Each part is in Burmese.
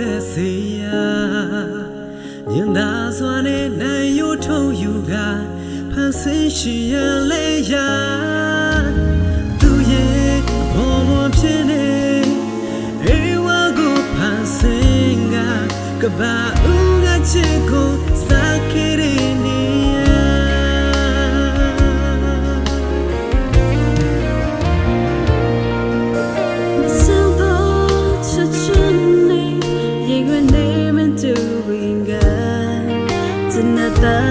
သက်စေရညင်သာစွာနဲ့နိုင်ရိုးထုံယူကဖန်ဆင်းရှင်ရလဲရသူရဲ့ဘောမဖြစ်နေဧဝကိုဖန်ဆင်းကကဘာဦးကချစ်ကို the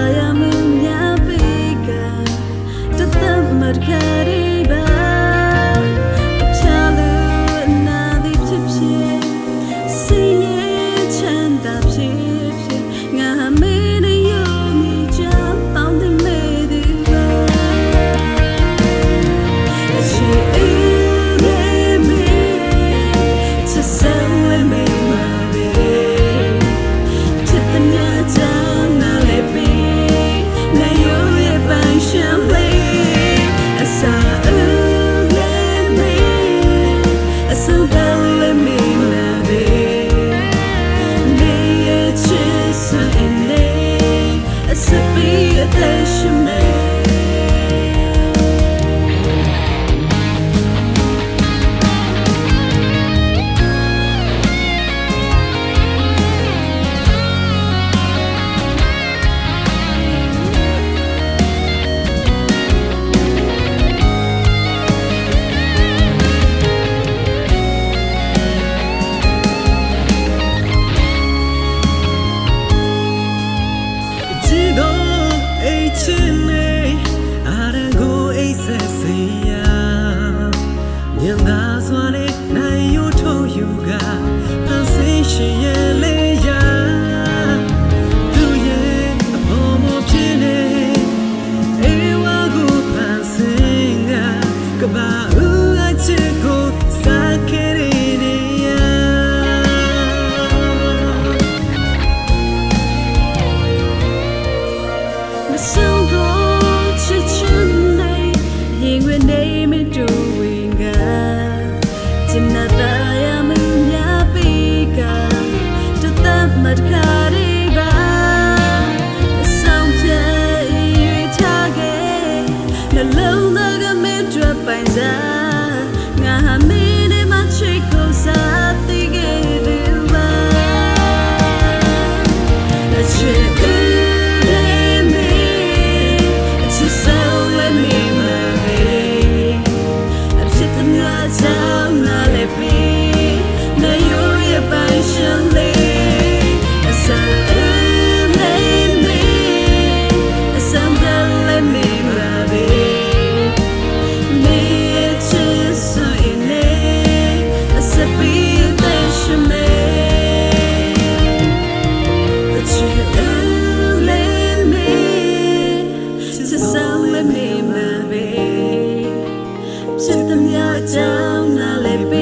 tonight. သမ ्या ကြောင့်နာလည်းပ